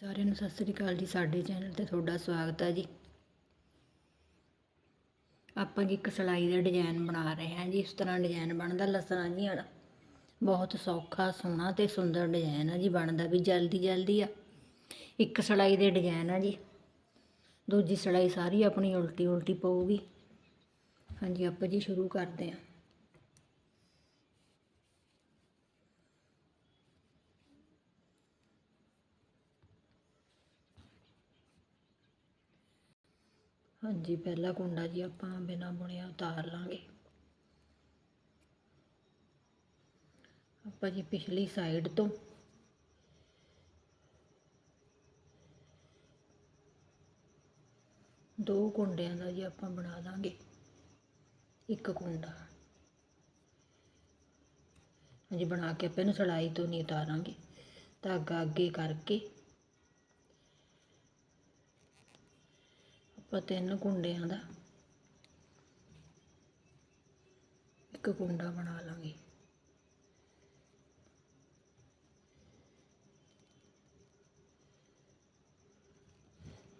ਸਾਰਿਆਂ ਨੂੰ ਸਤਿ ਸ੍ਰੀ ਅਕਾਲ ਜੀ, ਸਾਡੇ ਚੈਨਲ ਤੇ ਤੁਹਾਡਾ ਸਵਾਗਤ ਹੈ ਜੀ। ਆਪਾਂ ਜੀ ਇੱਕ ਸਿਲਾਈ ਦਾ ਡਿਜ਼ਾਈਨ ਬਣਾ ਰਹੇ ਹਾਂ ਜੀ, ਇਸ ਤਰ੍ਹਾਂ ਡਿਜ਼ਾਈਨ ਬਣਦਾ, ਲਸਣਾ ਜੀ ਵਾਲਾ। ਬਹੁਤ ਸੌਖਾ, ਸੋਹਣਾ ਤੇ ਸੁੰਦਰ ਡਿਜ਼ਾਈਨ ਆ ਜੀ, ਬਣਦਾ ਵੀ ਜਲਦੀ ਜਲਦੀ ਆ। ਇੱਕ ਸਿਲਾਈ ਦੇ ਡਿਜ਼ਾਈਨ ਆ ਜੀ। ਦੂਜੀ ਸਿਲਾਈ ਸਾਰੀ ਆਪਣੀ ਉਲਟੀ ਉਲਟੀ ਪਊਗੀ। ਹਾਂਜੀ, ਆਪਾਂ ਜੀ ਸ਼ੁਰੂ ਕਰਦੇ ਹਾਂ। ਹਾਂਜੀ, ਪਹਿਲਾ ਕੁੰਡਾ ਜੀ ਆਪਾਂ ਬਿਨਾਂ ਬੁਣਿਆ ਉਤਾਰ ਲਾਂਗੇ। ਆਪਾਂ ਜੀ ਪਿਛਲੀ ਸਾਈਡ ਤੋਂ ਦੋ ਕੁੰਡਿਆਂ ਦਾ ਜੀ ਆਪਾਂ ਬਣਾ ਦਾਂਗੇ ਇੱਕ ਕੁੰਡਾ। ਹਾਂਜੀ, ਬਣਾ ਕੇ ਆਪਾਂ ਇਹਨੂੰ ਸਲਾਈ ਤੋਂ ਨਹੀਂ ਉਤਾਰਾਂਗੇ। ਧਾਗਾ ਅੱਗੇ ਕਰਕੇ ਆਪਾਂ ਤਿੰਨ ਕੁੰਡਿਆਂ ਦਾ। ਇੱਕ ਕੁੰਡਾ ਬਣਾ ਲਾਂਗੇ।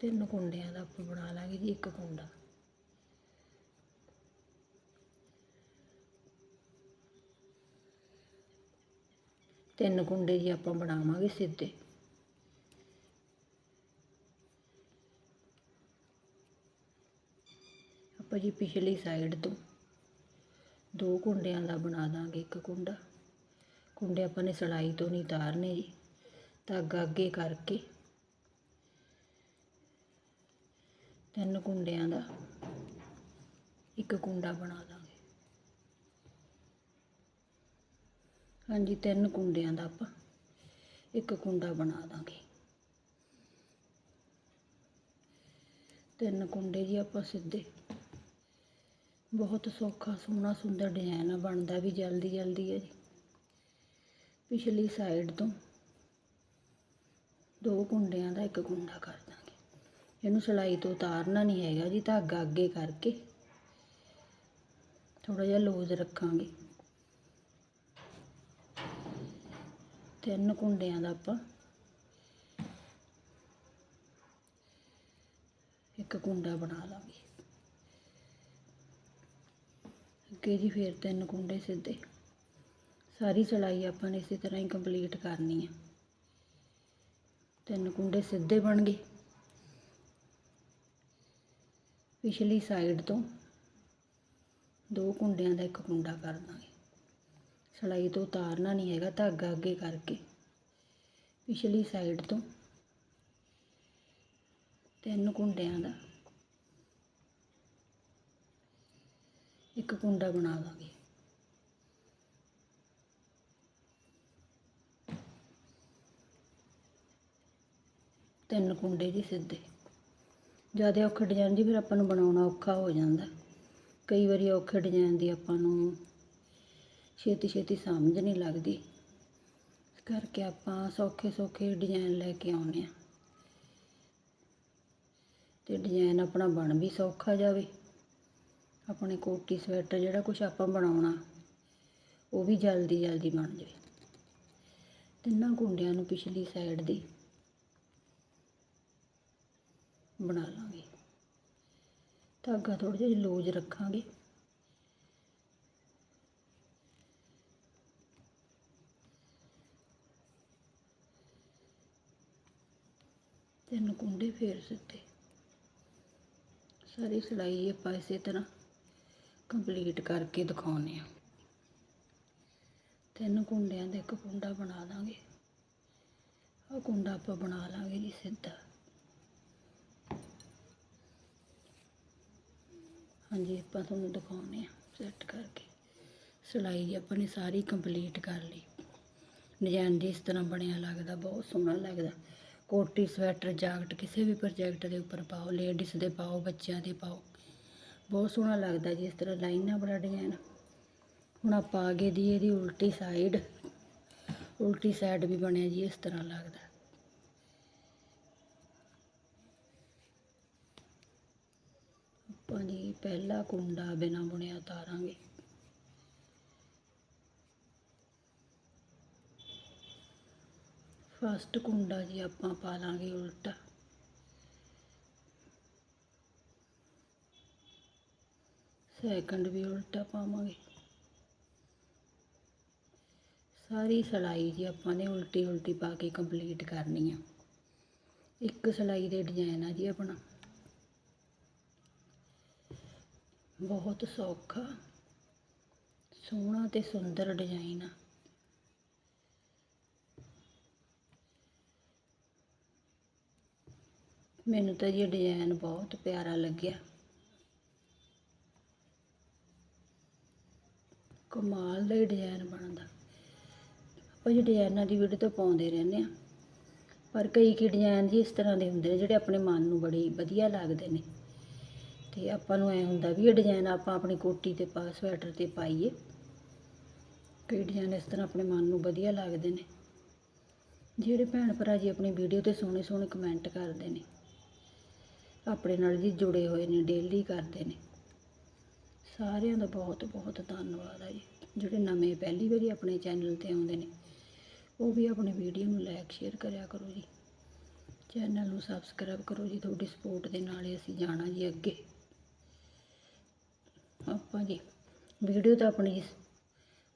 ਤਿੰਨ ਕੁੰਡਿਆਂ ਦਾ ਆਪਾਂ ਬਣਾ ਲਾਂਗੇ ਜੀ, ਇੱਕ ਕੁੰਡਾ ਤਿੰਨ ਕੁੰਡੇ ਜੀ ਆਪਾਂ ਬਣਾਵਾਂਗੇ ਸਿੱਧੇ। ਆਪਾਂ ਜੀ ਪਿਛਲੀ ਸਾਈਡ ਤੋਂ ਦੋ ਕੁੰਡਿਆਂ ਦਾ ਬਣਾ ਦਾਂਗੇ, ਇੱਕ ਕੁੰਡਾ। ਕੁੰਡੇ ਆਪਾਂ ਨੇ ਸਲਾਈ ਤੋਂ ਨਹੀਂ ਤਾਰਨੇ ਜੀ। ਧਾਗਾ ਅੱਗੇ ਕਰਕੇ ਤਿੰਨ ਕੁੰਡਿਆਂ ਦਾ ਇੱਕ ਕੁੰਡਾ ਬਣਾ ਦਾਂਗੇ। ਹਾਂਜੀ, ਤਿੰਨ ਕੁੰਡਿਆਂ ਦਾ ਆਪਾਂ ਇੱਕ ਕੁੰਡਾ ਬਣਾ ਦਾਂਗੇ। ਤਿੰਨ ਕੁੰਡੇ ਜੀ ਆਪਾਂ ਸਿੱਧੇ ਬਹੁਤ ਸੌਖਾ ਸੋਹਣਾ ਸੁੰਦਰ ਡਿਜ਼ਾਈਨ ਆ, ਬਣਦਾ ਵੀ ਜਲਦੀ ਜਲਦੀ ਹੈ ਜੀ। ਪਿਛਲੀ ਸਾਈਡ ਤੋਂ ਦੋ ਕੁੰਡਿਆਂ ਦਾ ਇੱਕ ਕੁੰਡਾ ਕਰ ਦਾਂਗੇ। ਇਹਨੂੰ ਸਿਲਾਈ ਤੋਂ ਉਤਾਰਨਾ ਨਹੀਂ ਹੈਗਾ ਜੀ, ਧਾਗਾ ਅੱਗੇ ਕਰਕੇ ਥੋੜਾ ਜਿਹਾ ਲੂਜ਼ ਰੱਖਾਂਗੇ। ਤਿੰਨ ਕੁੰਡਿਆਂ ਦਾ ਆਪਾਂ ਇੱਕ ਕੁੰਡਾ ਬਣਾ ਲਾਂਗੇ। ਅੱਗੇ ਜੀ ਫਿਰ ਤਿੰਨ ਕੁੰਡੇ ਸਿੱਧੇ। ਸਾਰੀ ਸਿਲਾਈ ਆਪਾਂ ਨੇ ਇਸੇ ਤਰ੍ਹਾਂ ਹੀ ਕੰਪਲੀਟ ਕਰਨੀ ਹੈ ਤਿੰਨ ਕੁੰਡੇ ਸਿੱਧੇ ਬਣ ਗਏ। ਪਿਛਲੀ ਸਾਈਡ ਤੋਂ ਦੋ ਕੁੰਡਿਆਂ ਦਾ ਇੱਕ ਕੁੰਡਾ ਕਰ ਦਾਂਗੇ। ਸਿਲਾਈ ਤੋਂ ਉਤਾਰਨਾ ਨਹੀਂ ਹੈਗਾ, ਧਾਗਾ ਅੱਗੇ ਕਰਕੇ। ਪਿਛਲੀ ਸਾਈਡ ਤੋਂ ਤਿੰਨ ਕੁੰਡਿਆਂ ਦਾ ਇੱਕ ਕੁੰਡਾ ਬਣਾ ਦਾਂਗੇ। ਤਿੰਨ ਕੁੰਡੇ ਜੀ ਸਿੱਧੇ। ਜ਼ਿਆਦਾ ਔਖੇ ਡਿਜ਼ਾਈਨ ਜੀ ਫਿਰ ਆਪਾਂ ਨੂੰ ਬਣਾਉਣਾ ਔਖਾ ਹੋ ਜਾਂਦਾ। ਕਈ ਵਾਰੀ ਔਖੇ ਡਿਜ਼ਾਈਨ ਦੀ ਆਪਾਂ ਨੂੰ ਛੇਤੀ ਛੇਤੀ ਸਮਝ ਨਹੀਂ ਲੱਗਦੀ। ਇਸ ਕਰਕੇ ਆਪਾਂ ਸੌਖੇ ਸੌਖੇ ਡਿਜ਼ਾਈਨ ਲੈ ਕੇ ਆਉਂਦੇ ਆ ਤੇ ਡਿਜ਼ਾਈਨ ਆਪਣਾ ਬਣ ਵੀ ਸੌਖਾ ਜਾਵੇ। ਆਪਣੇ ਕੋਟੀ ਸਵੈਟਰ ਜਿਹੜਾ ਕੁਝ ਆਪਾਂ ਬਣਾਉਣਾ, ਉਹ ਵੀ ਜਲਦੀ ਜਲਦੀ ਬਣ ਜਾਵੇ। ਤਿੰਨਾਂ ਕੁੰਡਿਆਂ ਨੂੰ ਪਿਛਲੀ ਸਾਈਡ ਦੀ ਬਣਾ ਲਾਂਗੇ। ਧਾਗਾ ਥੋੜਾ ਜਿਹਾ ਲੂਜ਼ ਰੱਖਾਂਗੇ। ਤਿੰਨ ਕੁੰਡੇ ਫੇਰ ਸਿੱਧੇ। ਸਾਰੀ ਸਲਾਈ ਆਪਾਂ ਇਸੇ ਤਰ੍ਹਾਂ ਕੰਪਲੀਟ ਕਰਕੇ ਦਿਖਾਉਨੇ ਆ ਤਿੰਨ ਕੁੰਡਿਆਂ ਦਾ ਇੱਕ ਕੁੰਡਾ ਬਣਾ ਦਾਂਗੇ। ਆਹ ਕੁੰਡਾ ਆਪਾਂ ਬਣਾ ਲਾਂਗੇ ਜੀ ਸਿੱਧਾ। ਹਾਂਜੀ, ਆਪਾਂ ਤੁਹਾਨੂੰ ਦਿਖਾਉਨੇ ਆ ਸੈੱਟ ਕਰਕੇ। ਸਿਲਾਈ ਆਪਾਂ ਨੇ ਸਾਰੀ ਕੰਪਲੀਟ ਕਰ ਲਈ। ਡਿਜ਼ਾਈਨ ਜਿਸ ਤਰ੍ਹਾਂ ਬਣਿਆ ਲੱਗਦਾ, ਬਹੁਤ ਸੋਹਣਾ ਲੱਗਦਾ। ਕੋਟੀ, ਸਵੈਟਰ, ਜਾਕਟ ਕਿਸੇ ਵੀ ਪ੍ਰੋਜੈਕਟ ਦੇ ਉੱਪਰ ਪਾਓ ਲੇਡੀਜ਼ ਦੇ ਪਾਓ, ਬੱਚਿਆਂ ਦੇ ਪਾਓ। ਬਹੁਤ ਸੋਹਣਾ ਲੱਗਦਾ ਜੀ, ਇਸ ਤਰ੍ਹਾਂ ਲਾਈਨਾਂ ਬੜਾ ਡਿਜ਼ਾਈਨ। ਹੁਣ ਆਪਾਂ ਅੱਗੇ ਦੀ ਇਹਦੀ ਉਲਟੀ ਸਾਈਡ ਉਲਟੀ ਸਾਈਡ ਵੀ ਬਣਿਆ ਜੀ, ਇਸ ਤਰ੍ਹਾਂ ਲੱਗਦਾ। ਆਪਾਂ ਜੀ ਪਹਿਲਾ ਕੁੰਡਾ ਬਿਨਾ ਬੁਣਿਆ ਉਤਾਰਾਂਗੇ। ਫਸਟ ਕੁੰਡਾ ਜੀ ਆਪਾਂ ਪਾ ਲਾਂਗੇ ਉਲਟਾ। ਸੈਕੰਡ ਵੀ ਉਲਟਾ ਪਾਵਾਂਗੇ। ਸਾਰੀ ਸਿਲਾਈ ਜੀ ਆਪਾਂ ਨੇ ਉਲਟੀ ਉਲਟੀ ਪਾ ਕੇ ਕੰਪਲੀਟ ਕਰਨੀ ਆ। ਇੱਕ ਸਿਲਾਈ ਦੇ ਡਿਜ਼ਾਈਨ ਆ ਜੀ ਆਪਣਾ। ਬਹੁਤ ਸੌਖਾ, ਸੋਹਣਾ ਤੇ ਸੁੰਦਰ ਡਿਜ਼ਾਈਨ ਆ। ਮੈਨੂੰ ਤਾਂ ਜੀ ਡਿਜ਼ਾਈਨ ਬਹੁਤ ਪਿਆਰਾ ਲੱਗਿਆ। ਕਮਾਲ ਦਾ ਹੀ ਡਿਜ਼ਾਈਨ ਬਣਦਾ। ਆਪਾਂ ਜੀ ਡਿਜ਼ਾਈਨਾਂ ਦੀ ਵੀਡੀਓ ਤਾਂ ਪਾਉਂਦੇ ਰਹਿੰਦੇ ਆ ਪਰ ਕਈ ਕਈ ਡਿਜ਼ਾਈਨ ਜੀ ਇਸ ਤਰ੍ਹਾਂ ਦੇ ਹੁੰਦੇ ਨੇ ਜਿਹੜੇ ਆਪਣੇ ਮਨ ਨੂੰ ਬੜੇ ਵਧੀਆ ਲੱਗਦੇ ਨੇ। ਤੇ ਆਪਾਂ ਨੂੰ ਐ ਹੁੰਦਾ ਵੀ ਇਹ ਡਿਜ਼ਾਈਨ ਆਪਾਂ ਆਪਣੀ ਕੋਟੀ ਤੇ ਪਾ, ਸਵੈਟਰ ਤੇ ਪਾਈਏ। ਕਈ ਡਿਜ਼ਾਈਨ ਇਸ ਤਰ੍ਹਾਂ ਆਪਣੇ ਮਨ ਨੂੰ ਵਧੀਆ ਲੱਗਦੇ ਨੇ। ਜਿਹੜੇ ਭੈਣ ਭਰਾ ਜੀ ਆਪਣੀ ਵੀਡੀਓ ਤੇ ਸੋਹਣੇ ਸੋਹਣੇ ਕਮੈਂਟ ਕਰਦੇ ਨੇ। ਆਪਣੇ ਨਾਲ ਜੀ ਜੁੜੇ ਹੋਏ ਨੇ ਡੇਲੀ ਕਰਦੇ ਨੇ। ਸਾਰਿਆਂ ਦਾ ਬਹੁਤ ਬਹੁਤ ਧੰਨਵਾਦ ਆ ਜੀ। ਜਿਹੜੇ ਨਵੇਂ ਪਹਿਲੀ ਵਾਰੀ ਆਪਣੇ ਚੈਨਲ ਤੇ ਆਉਂਦੇ ਨੇ, ਉਹ ਵੀ ਆਪਣੀ ਵੀਡੀਓ ਨੂੰ ਲਾਈਕ ਸ਼ੇਅਰ ਕਰਿਆ ਕਰੋ ਜੀ। ਚੈਨਲ ਨੂੰ ਸਬਸਕ੍ਰਾਈਬ ਕਰੋ ਜੀ, ਤੁਹਾਡੀ ਸਪੋਰਟ ਦੇ ਨਾਲ ਹੀ ਅਸੀਂ ਜਾਣਾ ਜੀ ਅੱਗੇ। ਆਪਾਂ ਜੀ ਵੀਡੀਓ ਤਾਂ ਆਪਣੀ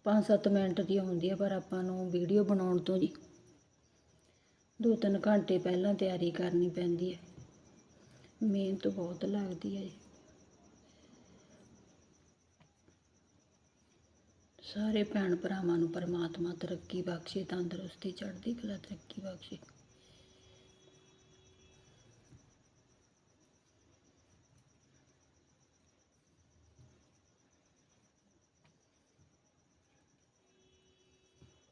5-7 ਮਿੰਟ ਦੀ ਹੁੰਦੀ ਹੈ ਪਰ ਆਪਾਂ ਨੂੰ ਵੀਡੀਓ ਬਣਾਉਣ ਤੋਂ ਜੀ 2-3 ਘੰਟੇ ਪਹਿਲਾਂ ਤਿਆਰੀ ਕਰਨੀ ਪੈਂਦੀ ਹੈ ਮਿਹਨਤ ਬਹੁਤ ਲੱਗਦੀ ਹੈ ਜੀ। ਸਾਰੇ ਭੈਣ ਭਰਾਵਾਂ ਨੂੰ ਪਰਮਾਤਮਾ ਤਰੱਕੀ ਬਖਸ਼ੇ, ਤੰਦਰੁਸਤੀ ਚੜ੍ਹਦੀ ਕਲਾ ਤਰੱਕੀ ਬਖਸ਼ੇ।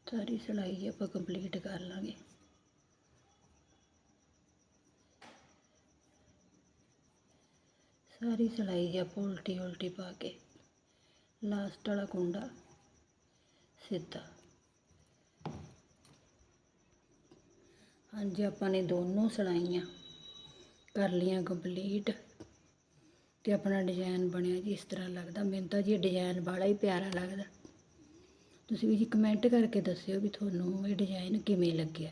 ਸਾਰੀ ਸਿਲਾਈ ਆਪਾਂ ਕੰਪਲੀਟ ਕਰ ਲਾਂਗੇ। ਸਾਰੀ ਸਿਲਾਈ ਆਪਾਂ ਉਲਟੀ ਉਲਟੀ ਪਾ ਕੇ ਲਾਸਟ ਵਾਲਾ ਕੁੰਡਾ। ਸਿੱਧਾ। ਹਾਂਜੀ, ਆਪਾਂ ਨੇ ਦੋਨੋਂ ਸਿਲਾਈਆਂ ਕਰ ਲੀਆਂ ਕੰਪਲੀਟ ਤੇ ਆਪਣਾ ਡਿਜ਼ਾਈਨ ਬਣਿਆ ਜੀ ਇਸ ਤਰ੍ਹਾਂ ਲੱਗਦਾ। ਮੈਨੂੰ ਤਾਂ ਜੀ ਡਿਜ਼ਾਈਨ ਬੜਾ ਹੀ ਪਿਆਰਾ ਲੱਗਦਾ। ਤੁਸੀਂ ਵੀ ਜੀ ਕਮੈਂਟ ਕਰਕੇ ਦੱਸਿਓ ਵੀ ਤੁਹਾਨੂੰ ਇਹ ਡਿਜ਼ਾਈਨ ਕਿਵੇਂ ਲੱਗਿਆ।